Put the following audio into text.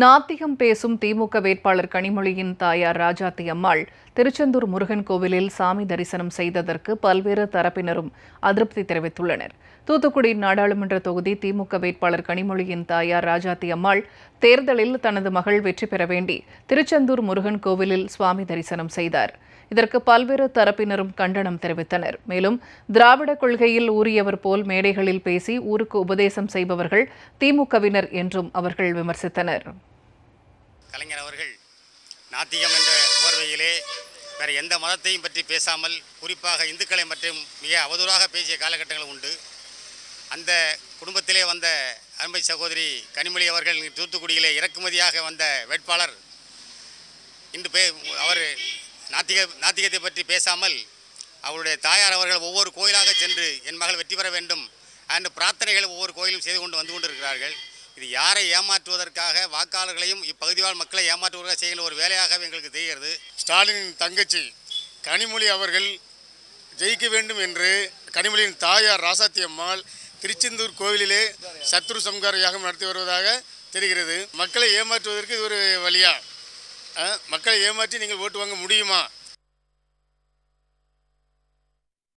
நாத்திகம் பேசும் திமுக வேட்பாளர் கனிமொழியின் தாயார் ராஜாத்தி அம்மாள் திருச்செந்தூர் முருகன் கோவிலில் சாமி தரிசனம் செய்ததற்கு பல்வேறு தரப்பினரும் அதிருப்தி தெரிவித்துள்ளனர். தூத்துக்குடி நாடாளுமன்ற தொகுதி திமுக வேட்பாளர் கனிமொழியின் தாயார் ராஜாத்தி அம்மாள் தேர்தலில் தனது மகள் வெற்றி பெற வேண்டி திருச்செந்தூர் முருகன் கோவிலில் சுவாமி தரிசனம் செய்தார். இதற்கு பல்வேறு தரப்பினரும் கண்டனம் தெரிவித்தனர். மேலும் திராவிட கொள்கையில் ஊறியவர் போல் மேடைகளில் பேசி ஊருக்கு உபதேசம் செய்பவர்கள் திமுகவினர் என்றும் அவர்கள் விமர்சித்தனர். கலைஞர் அவர்கள் நாத்திகம் என்ற போர்வையிலே வேறு எந்த மதத்தையும் பற்றி பேசாமல் குறிப்பாக இந்துக்களை மற்றும் மிக அவதூறாக பேசிய காலகட்டங்கள் உண்டு. அந்த குடும்பத்திலே வந்த அருமை சகோதரி கனிமொழி அவர்கள் தூத்துக்குடியிலே இறக்குமதியாக வந்த வேட்பாளர். இன்று பே அவர் நாத்திக நாத்திகத்தை பற்றி பேசாமல் அவருடைய தாயார் அவர்கள் ஒவ்வொரு கோயிலாக சென்று என் மகள் வெற்றி பெற வேண்டும் என்று பிரார்த்தனைகள் ஒவ்வொரு கோயிலும் செய்து கொண்டு வந்து கொண்டிருக்கிறார்கள். இது யாரை ஏமாற்றுவதற்காக வாக்காளர்களையும் இப்பகுதிவாழ் மக்களை ஏமாற்றுவதற்காக செய்கிற ஒரு வேலையாகவே எங்களுக்கு தெரிகிறது. ஸ்டாலினின் தங்கச்சி கனிமொழி அவர்கள் ஜெயிக்க வேண்டும் என்று கனிமொழியின் தாயார் ராசாத்தி அம்மாள் திருச்செந்தூர் கோவிலிலே சத்ரு சம்கார யாகம் நடத்தி வருவதாக தெரிகிறது. மக்களை ஏமாற்றுவதற்கு இது ஒரு வழியாக மக்களை ஏமாற்றி நீங்கள் ஓட்டு வாங்க முடியுமா?